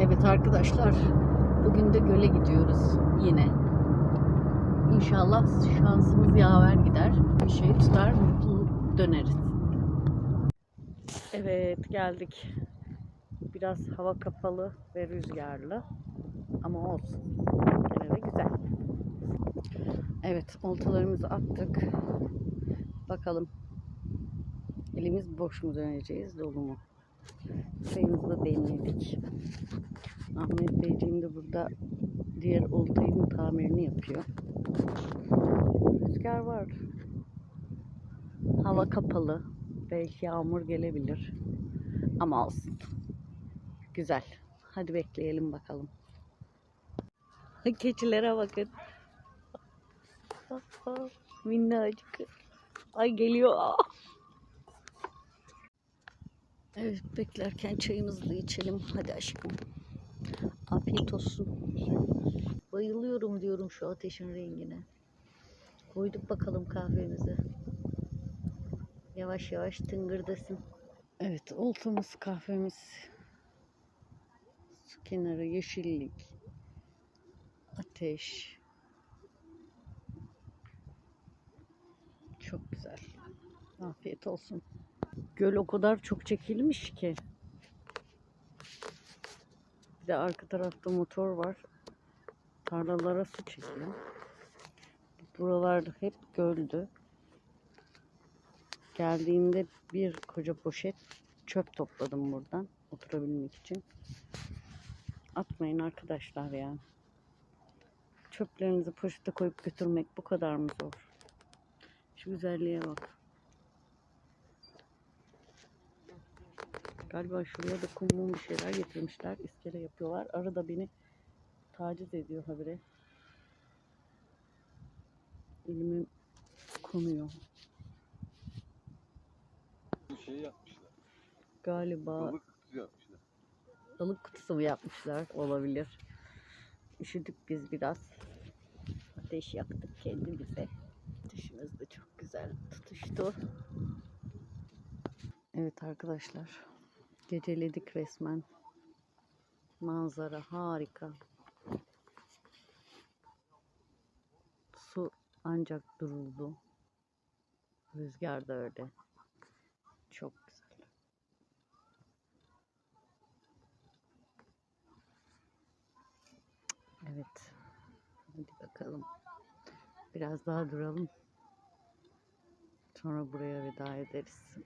Evet arkadaşlar, bugün de göle gidiyoruz yine. İnşallah şansımız yaver gider. Bir şey tutar, mutlu döneriz. Evet, geldik. Biraz hava kapalı ve rüzgarlı. Ama olsun. Gene de güzel. Evet, oltalarımızı attık. Bakalım. Elimiz boş mu döneceğiz, dolu mu? Da demledik. Ahmet Beyciğim de burada diğer oltayın tamirini yapıyor. Rüzgar var. Hava kapalı. Belki yağmur gelebilir. Ama olsun. Güzel. Hadi bekleyelim bakalım. Keçilere bakın. Minnacık. Ay geliyor. Evet beklerken çayımızı da içelim. Hadi aşkım. Afiyet olsun. Bayılıyorum diyorum şu ateşin rengine. Koyduk bakalım kahvemizi. Yavaş yavaş tıngırdasın. Evet oltamız kahvemiz. Su kenarı yeşillik. Ateş. Çok güzel. Afiyet olsun. Göl o kadar çok çekilmiş ki. Bir de arka tarafta motor var. Tarlalara su çekiyor. Buralarda hep göldü. Geldiğimde bir koca poşet çöp topladım buradan oturabilmek için. Atmayın arkadaşlar ya. Çöplerinizi poşete koyup götürmek bu kadar mı zor? Şu güzelliğe bak. Galiba şuraya da kumlu bir şeyler getirmişler. İskele yapıyorlar. Arada beni taciz ediyor habire. Elime konuyor. Bu şeyi yapmışlar. Galiba Balık kutusu yapmışlar. balık kutusu mu yapmışlar? Olabilir. Üşüdük biz biraz. Ateş yaktık kendimize. Ateşimiz de çok güzel tutuştu. Evet arkadaşlar. Geceledik resmen. Manzara harika. Su ancak duruldu. Rüzgar da öyle. Çok güzel. Evet. Hadi bakalım. Biraz daha duralım. Sonra buraya veda ederiz.